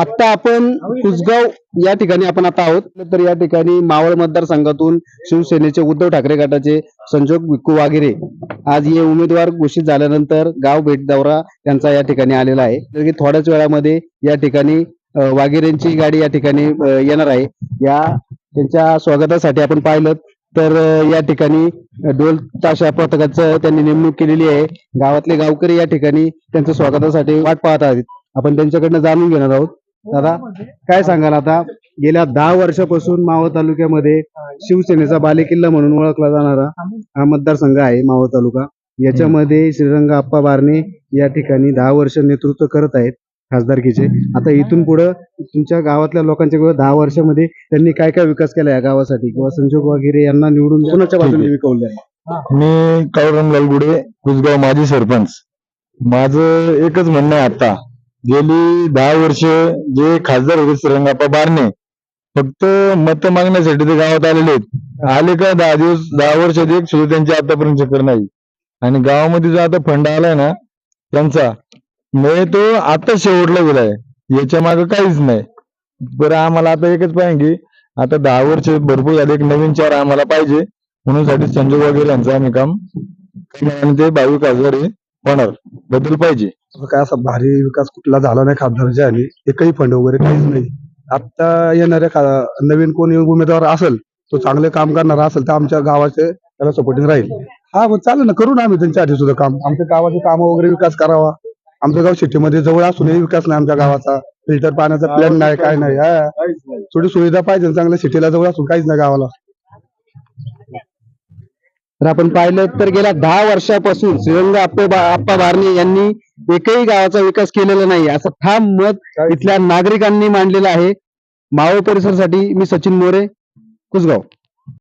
आता आपण कुसगाव या ठिकाणी आपण आता आहोत. तर या ठिकाणी मावळ मतदारसंघातून शिवसेनेचे उद्धव ठाकरे गटाचे संजोग विक्कू वागिरे आज हे उमेदवार घोषित झाल्यानंतर गाव भेट दौरा त्यांचा या ठिकाणी आलेला आहे. की थोड्याच वेळामध्ये या ठिकाणी वागिरेंची गाडी या ठिकाणी येणार आहे. या त्यांच्या स्वागतासाठी आपण पाहिलं तर या ठिकाणी डोल ताशा पथकाचं त्यांनी नेमणूक केलेली आहे. गावातले गावकरी या ठिकाणी त्यांच्या स्वागतासाठी वाट पाहत आहेत. आपण त्यांच्याकडनं जाणून घेणार आहोत. दादा काय सांगाल आता? गेल्या दहा वर्षापासून मावळ तालुक्यामध्ये शिवसेनेचा बालेकिल्ला म्हणून ओळखला जाणारा हा मतदारसंघ आहे मावळ तालुका. याच्यामध्ये श्रीरंग आप्पा बारणे या ठिकाणी दहा वर्ष नेतृत्व करत आहेत खासदारकीचे. आता इथून पुढे तुमच्या गावातल्या लोकांच्या किंवा दहा वर्षामध्ये त्यांनी काय काय विकास केला या गावासाठी? किंवा संजोग वगैरे यांना निवडून कोणाच्या बाजूने विकवलं आहे मी काळूराम लालगुडे कुसगाव माजी सरपंच. माझं एकच म्हणणं आहे आता. गेली दहा वर्ष जे खासदार होते श्रीरंगाप्पा बारणे फक्त मत मागण्यासाठी ते गावात आलेले आहेत. आले का दहा दिवस दहा वर्षात एक सुद्धा त्यांची आतापर्यंत चक्कर नाही. आणि गावामध्ये जो आता फंड आलाय ना त्यांचा म्हणजे तो आता शेवटला गेलाय याच्या मागे काहीच नाही. बरं आम्हाला आता एकच पाहिजे की आता दहा वर्ष भरपूर झाले एक नवीन चार आम्हाला पाहिजे. म्हणून साठी संजोग वगैरे यांचं आम्ही काम आणि ते बावीस हजार आहे. होणार. बदल पाहिजे. असं काय असा भारी विकास कुठला झाला नाही खासदारच्या आणि एकही फंड वगैरे काहीच नाही. आता येणाऱ्या खा- नवीन कोणी उमेदवार असेल तो चांगले काम करणारा असेल तर आमच्या गावाचे त्याला सपोर्टिंग राहील. हा मग चालेल ना करू ना आम्ही त्यांच्या आधी सुद्धा काम. आमच्या गावाचे काम वगैरे विकास करावा. आमचं गाव सिटीमध्ये जवळ असूनही विकास नाही आमच्या गावाचा. फिल्टर पाण्याचा प्लॅन नाही काय नाही. हा. थोडी सुविधा पाहिजे ना चांगल्या सिटीला जवळ असून काहीच नाही गावाला. तर आपण पाहिलं तर गेल्या दहा वर्षापासून श्रीरंग आप्पा बारणे यांनी एकही गावाचा विकास केलेला नाही. असं ठाम मत इथल्या नागरिकांनी मांडलेलं आहे. मावळ परिसरासाठी मी सचिन मोरे कुसगाव.